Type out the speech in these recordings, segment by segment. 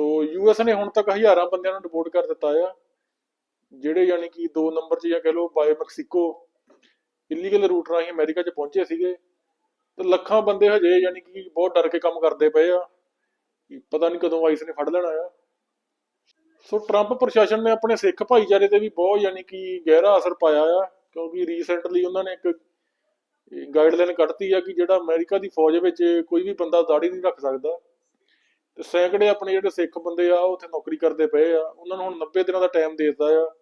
ਸੋ US ਨੇ ਹੁਣ ਤੱਕ ਹਜ਼ਾਰਾਂ ਬੰਦਿਆਂ ਨੂੰ ਡਿਪੋਰਟ ਕਰ ਦਿੱਤਾ ਆ। ਜਿਹੜੇ ਯਾਨੀ ਕਿ 2 ਨੰਬਰ 'ਚ ਜਾਂ ਕਹ ਲਓ ਬਾਏ ਮੈਕਸੀਕੋ ਇਲੀਗਲ ਰੂਟ ਰਾਹੀਂ ਅਮਰੀਕਾ 'ਚ ਪਹੁੰਚੇ ਸੀਗੇ। ਤੇ ਲੱਖਾਂ ਬੰਦੇ ਹਜੇ ਯਾਨੀ ਕਿ ਬਹੁਤ ਡਰ ਕੇ ਕੰਮ ਕਰਦੇ ਪਏ ਆ। ਪਤਾ ਨਹੀਂ ਕਦੋਂ ਆਈਸ ਨੇ ਫੜ ਲੈਣਾ ਆ। ਸੋ ਟਰੰਪ ਪ੍ਰਸ਼ਾਸਨ ਨੇ ਆਪਣੇ ਸਿੱਖ ਭਾਈਚਾਰੇ ਤੇ ਵੀ ਬਹੁਤ ਯਾਨੀ ਕਿ ਗਹਿਰਾ ਅਸਰ ਪਾਇਆ ਆ, ਕਿਉਂਕਿ ਰੀਸੈਂਟਲੀ ਉਹਨਾਂ ਨੇ ਇੱਕ ਗਾਈਡਲਾਈਨ ਕੱਢਤੀ ਆ ਕਿ ਜਿਹੜਾ ਅਮਰੀਕਾ ਦੀ ਫੌਜ ਵਿੱਚ ਕੋਈ ਵੀ ਬੰਦਾ ਦਾੜੀ ਨਹੀਂ ਰੱਖ ਸਕਦਾ। ਤੇ ਸੈਂਕੜੇ ਆਪਣੇ ਜਿਹੜੇ ਸਿੱਖ ਬੰਦੇ ਆ ਉੱਥੇ ਨੌਕਰੀ ਕਰਦੇ ਪਏ ਆ। ਉਹਨਾਂ ਨੂੰ ਹੁਣ 90 ਦਿਨਾਂ ਦਾ ਟਾਈਮ ਦੇ ਦਿੱਤਾ ਆ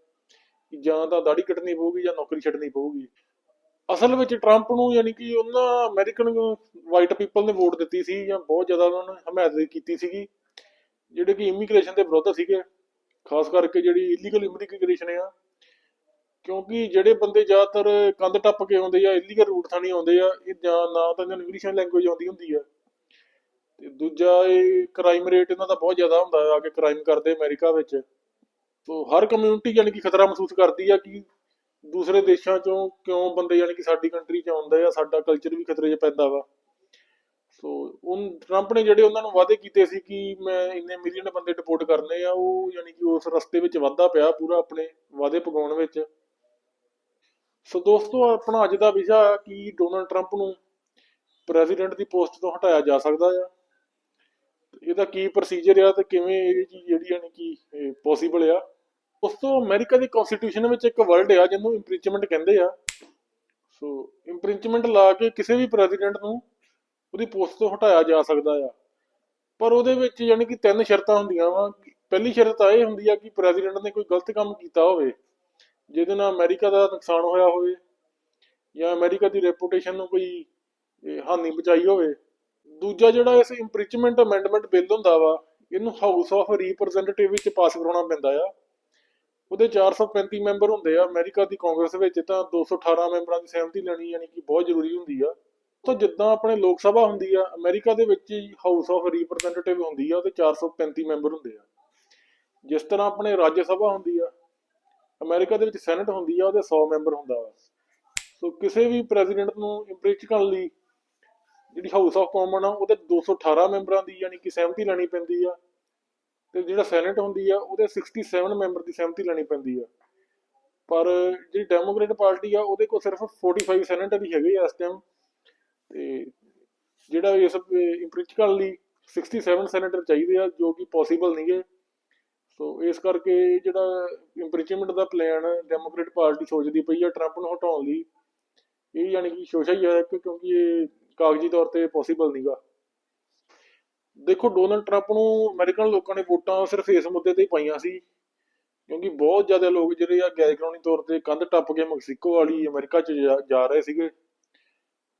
ਕਿ ਜਾਂ ਤਾਂ ਦਾੜੀ ਕੱਟਣੀ ਪਊਗੀ ਜਾਂ ਨੌਕਰੀ ਛੱਡਣੀ ਪਊਗੀ। ਅਸਲ ਵਿੱਚ ਟਰੰਪ ਨੂੰ ਯਾਨੀ ਕਿ ਉਹਨਾਂ ਅਮਰੀਕਨ ਵਾਈਟ ਪੀਪਲ ਨੇ ਵੋਟ ਦਿੱਤੀ ਸੀ ਜਾਂ ਬਹੁਤ ਜ਼ਿਆਦਾ ਉਹਨਾਂ ਨੇ ਹਮਾਇਤ ਕੀਤੀ ਸੀਗੀ, ਜਿਹੜੇ ਕਿ ਇਮੀਗ੍ਰੇਸ਼ਨ ਦੇ ਵਿਰੁੱਧ ਸੀਗੇ, ਖਾਸ ਕਰਕੇ ਜਿਹੜੀ ਇਲੀਗਲ ਇਮੀਗ੍ਰੇਸ਼ਨ ਆ। ਕਿਉਂਕਿ ਜਿਹੜੇ ਬੰਦੇ ਜ਼ਿਆਦਾਤਰ ਕੰਧ ਟੱਪ ਕੇ ਆਉਂਦੇ ਆ ਇਲੀਗਲ ਰੂਟ ਥਾਣੀ ਆਉਂਦੇ ਆ, ਇਹ ਜਾਂ ਨਾ ਤਾਂ ਇਹਨਾਂ ਨੂੰ ਇੰਗਲਿਸ਼ ਲੈਂਗੁਏਜ ਆਉਂਦੀ ਹੁੰਦੀ ਆ। ਦੂਜਾ ਇਹ ਕ੍ਰਾਈਮ ਰੇਟ ਇਹਨਾਂ ਦਾ ਬਹੁਤ ਜ਼ਿਆਦਾ ਹੁੰਦਾ ਆ ਕਿ ਕ੍ਰਾਈਮ ਕਰਦੇ ਅਮਰੀਕਾ ਵਿੱਚ। ਸੋ ਹਰ ਕਮਿਊਨਿਟੀ ਯਾਨੀ ਕਿ ਖਤਰਾ ਮਹਿਸੂਸ ਕਰਦੀ ਆ ਕਿ ਦੂਸਰੇ ਦੇਸ਼ਾਂ ਚੋਂ ਕਿਉਂ ਬੰਦੇ ਯਾਨੀ ਕਿ ਸਾਡੀ ਕੰਟਰੀ 'ਚ ਆਉਂਦੇ ਆ, ਸਾਡਾ ਕਲਚਰ ਵੀ ਖਤਰੇ 'ਚ ਪੈਂਦਾ ਵਾ। ਸੋ ਉਹ ਟਰੰਪ ਨੇ ਜਿਹੜੇ ਉਹਨਾਂ ਨੂੰ ਵਾਅਦੇ ਕੀਤੇ ਸੀ ਕਿ ਮੈਂ ਇੰਨੇ ਮਿਲੀਅਨ ਬੰਦੇ ਡਿਪੋਰਟ ਕਰਨੇ ਆ, ਉਹ ਯਾਨੀ ਕਿ ਉਸ ਰਸਤੇ ਵਿੱਚ ਵਾਧਾ ਪਿਆ ਪੂਰਾ ਆਪਣੇ ਵਾਅਦੇ ਪਗਾਉਣ ਵਿੱਚ। ਸੋ ਦੋਸਤੋ, ਆਪਣਾ ਅੱਜ ਦਾ ਵਿਸ਼ਾ ਹੈ ਕਿ ਡੋਨਲਡ ਟਰੰਪ ਨੂੰ ਪ੍ਰੈਜ਼ੀਡੈਂਟ ਦੀ ਪੋਸਟ ਤੋਂ ਹਟਾਇਆ ਜਾ ਸਕਦਾ ਆ। ਇਹਦਾ ਕੀ ਪ੍ਰੋਸੀਜਰ ਆ ਤੇ ਕਿਵੇਂ ਇਹ ਚੀਜ਼ ਜਿਹੜੀ ਯਾਨੀ ਕਿ ਪੋਸੀਬਲ ਆ? ਉਸ ਤੋਂ ਅਮਰੀਕਾ ਦੀ ਕਨਸਟੀਟਿਊਸ਼ਨ ਵਿੱਚ ਇੱਕ ਵਰਡ ਆ ਜਿਹਨੂੰ ਇੰਪ੍ਰੀਚਮੈਂਟ ਕਹਿੰਦੇ ਆ। ਸੋ ਇੰਪ੍ਰੀਚਮੈਂਟ ਲਾ ਕੇ ਕਿਸੇ ਵੀ ਪ੍ਰੈਜ਼ੀਡੈਂਟ ਨੂੰ ਉਹਦੀ ਪੋਸਟ ਤੋਂ ਹਟਾਇਆ ਜਾ ਸਕਦਾ ਆ। ਪਰ ਉਹਦੇ ਵਿੱਚ ਯਾਨੀ ਕਿ ਤਿੰਨ ਸ਼ਰਤਾਂ ਹੁੰਦੀਆਂ ਵਾ। ਪਹਿਲੀ ਸ਼ਰਤ ਇਹ ਹੁੰਦੀ ਆ ਕਿ ਪ੍ਰੈਜ਼ੀਡੈਂਟ ਨੇ ਕੋਈ ਗਲਤ ਕੰਮ ਕੀਤਾ ਹੋਵੇ, ਜਿਹਦੇ ਨਾਲ ਅਮਰੀਕਾ ਦਾ ਨੁਕਸਾਨ ਹੋਇਆ ਹੋਵੇ ਜਾਂ ਅਮਰੀਕਾ ਦੀ ਰੈਪੂਟੇਸ਼ਨ ਨੂੰ ਕੋਈ ਹਾਨੀ ਪਹੁੰਚਾਈ ਹੋਵੇ। ਦੂਜਾ ਜਿਹੜਾ ਇਸ ਇੰਪ੍ਰੀਚਮੈਂਟ ਅਮੈਂਡਮੈਂਟ ਬਿੱਲ ਹੁੰਦਾ ਵਾ, ਇਹਨੂੰ ਹਾਊਸ ਆਫ ਰਿਪਰੈਜ਼ੈਂਟੇਟਿਵ ਵਿੱਚ ਪਾਸ ਕਰਾਉਣਾ ਪੈਂਦਾ ਆ। ਉਹਦੇ 435 ਮੈਂਬਰ ਹੁੰਦੇ ਆ। ਅਮਰੀਕਾ ਦੀ ਕਾਂਗਰਸ ਵਿੱਚ ਤਾਂ 218 ਮੈਂਬਰਾਂ ਦੀ ਸਹਿਮਤੀ ਲੈਣੀ ਯਾਨੀ ਕਿ ਬਹੁਤ ਜ਼ਰੂਰੀ ਹੁੰਦੀ ਆ। ਤਾਂ ਜਿੱਦਾਂ ਆਪਣੇ ਲੋਕ ਸਭਾ ਹੁੰਦੀ ਆ, ਅਮਰੀਕਾ ਦੇ ਵਿੱਚ ਹੀ ਹਾਊਸ ਆਫ ਰਿਪਰੈਜ਼ੈਂਟੇਟਿਵ ਹੁੰਦੀ ਆ, ਉਹਦੇ 435 ਮੈਂਬਰ ਹੁੰਦੇ ਆ। ਜਿਸ ਤਰ੍ਹਾਂ ਆਪਣੇ ਰਾਜ ਸਭਾ ਹੁੰਦੀ ਆ, ਅਮਰੀਕਾ ਦੇ ਵਿੱਚ ਸੈਨੇਟ ਹੁੰਦੀ ਆ, ਉਹਦੇ 100 ਮੈਂਬਰ ਹੁੰਦਾ ਵਾ। ਸੋ ਕਿਸੇ ਵੀ ਪ੍ਰੈਜ਼ੀਡੈਂਟ ਨੂੰ ਇੰਪ੍ਰੀਚ ਕਰਨ ਲਈ ਜਿਹੜੀ ਹਾਊਸ ਆਫ ਕਾਮਨ ਆ, ਉਹਦੇ 218 ਮੈਂਬਰਾਂ ਦੀ ਯਾਨੀ ਕਿ ਸਹਿਮਤੀ ਲੈਣੀ ਪੈਂਦੀ ਆ। ਤੇ ਜਿਹੜਾ ਸੈਨੇਟ ਹੁੰਦੀ ਆ, ਉਹਦੇ 67 ਮੈਂਬਰ ਦੀ ਸਹਿਮਤੀ ਲੈਣੀ ਪੈਂਦੀ ਆ। ਪਰ ਜਿਹੜੀ ਡੈਮੋਕ੍ਰੇਟ ਪਾਰਟੀ ਆ, ਉਹਦੇ ਕੋਲ ਸਿਰਫ 45 ਸੈਨੇਟਰ ਹੀ ਹੈਗੇ ਆ ਇਸ ਟਾਈਮ ਤੇ ਜਿਹੜਾ ਇਸ ਇੰਪ੍ਰੀਚ ਕਰਨ ਲਈ 67 ਸੈਨੇਟਰ ਚਾਹੀਦੇ ਆ, ਜੋ ਕਿ ਪੋਸੀਬਲ ਨਹੀਂ ਹੈ। ਸੋ ਇਸ ਕਰਕੇ ਜਿਹੜਾ ਇੰਪ੍ਰੀਚਮੈਂਟ ਦਾ ਪਲਾਨ ਡੈਮੋਕ੍ਰੇਟ ਪਾਰਟੀ ਸੋਚਦੀ ਪਈ ਆ ਟਰੰਪ ਨੂੰ ਹਟਾਉਣ ਲਈ। ਇਹ ਯਾਨੀ ਕਿ ਸ਼ੋਸ਼ਾ ਹੀ ਹੈ ਕਿਉਂਕਿ ਇਹ ਕਾਗਜ਼ੀ ਤੌਰ ਤੇ ਪੋਸੀਬਲ ਨਹੀਂਗਾ ਦੇਖੋ ਡੋਨਲਡ ਟਰੰਪ ਨੂੰ ਅਮਰੀਕਨ ਲੋਕਾਂ ਨੇ ਵੋਟਾਂ ਸਿਰਫ ਇਸ ਮੁੱਦੇ ਤੇ ਹੀ ਪਾਈਆਂ ਸੀ, ਕਿਉਂਕਿ ਬਹੁਤ ਜ਼ਿਆਦਾ ਲੋਕ ਜਿਹੜੇ ਆ ਗੈਰ ਕਾਨੂੰਨੀ ਤੌਰ ਤੇ ਕੰਧ ਟੱਪ ਕੇ ਮੈਕਸੀਕੋ ਵਾਲੀ ਅਮਰੀਕਾ ਚ ਜਾ- ਰਹੇ ਸੀਗੇ।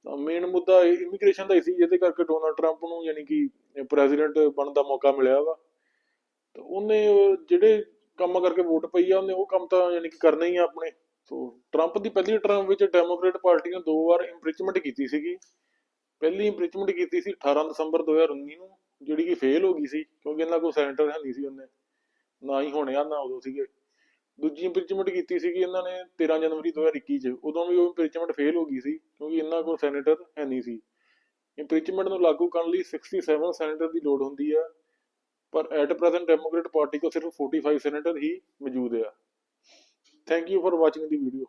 ਤਾਂ ਮੇਨ ਮੁੱਦਾ ਇਮੀਗ੍ਰੇਸ਼ਨ ਦਾ ਹੀ ਸੀ, ਜਿਹਦੇ ਕਰਕੇ ਡੋਨਲਡ ਟਰੰਪ ਨੂੰ ਯਾਨੀ ਕਿ ਪ੍ਰੈਜ਼ੀਡੈਂਟ ਬਣਨ ਦਾ ਮੌਕਾ ਮਿਲਿਆ ਵਾ। ਤਾਂ ਉਹਨੇ ਜਿਹੜੇ ਕੰਮ ਕਰਕੇ ਵੋਟ ਪਈ ਆ, ਉਹਨੇ ਉਹ ਕੰਮ ਤਾਂ ਯਾਨੀ ਕਿ ਕਰਨਾ ਹੀ ਆ ਆਪਣੇ। ਸੋ ਟਰੰਪ ਦੀ ਪਹਿਲੀ ਟਰਮ ਵਿੱਚ ਡੈਮੋਕ੍ਰੇਟ ਪਾਰਟੀ ਨੇ ਦੋ ਵਾਰ ਇੰਪ੍ਰੀਚਮੈਂਟ ਕੀਤੀ ਸੀਗੀ। ਪਹਿਲੀ ਇੰਪ੍ਰੀਚਮੈਂਟ ਕੀਤੀ ਸੀ 18 ਦਸੰਬਰ 2019 ਨੂੰ, ਜਿਹੜੀ ਕਿ ਫੇਲ ਹੋ ਗਈ ਸੀ, ਕਿਉਂਕਿ ਇਹਨਾਂ ਕੋਲ ਸੈਨੇਟਰ ਹੈ ਨਹੀਂ ਸੀ ਉਹਨੇ, ਨਾ ਹੀ ਹੋਣਿਆ, ਨਾ ਉਦੋਂ ਸੀਗੇ। ਦੂਜੀ ਇੰਪ੍ਰੀਚਮੈਂਟ ਕੀਤੀ ਸੀਗੀ ਇਹਨਾਂ ਨੇ 13 ਜਨਵਰੀ 2021 ਚ, ਉਦੋਂ ਵੀ ਉਹ ਇੰਪ੍ਰੀਚਮੈਂਟ ਫੇਲ ਹੋ ਗਈ ਸੀ, ਕਿਉਂਕਿ ਇਹਨਾਂ ਕੋਲ ਸੈਨੇਟਰ ਹੈ ਨਹੀਂ ਸੀ। ਇੰਪ੍ਰੀਚਮੈਂਟ ਨੂੰ ਲਾਗੂ ਕਰਨ ਲਈ 67 ਸੈਨੇਟਰ ਦੀ ਲੋੜ ਹੁੰਦੀ ਆ, ਪਰ ਐਟ ਪ੍ਰੈਜ਼ੈਂਟ ਡੈਮੋਕ੍ਰੇਟ ਪਾਰਟੀ ਕੋਲ ਸਿਰਫ 45 ਸੈਨੇਟਰ ਹੀ ਮੌਜੂਦ ਆ। Thank you for watching the video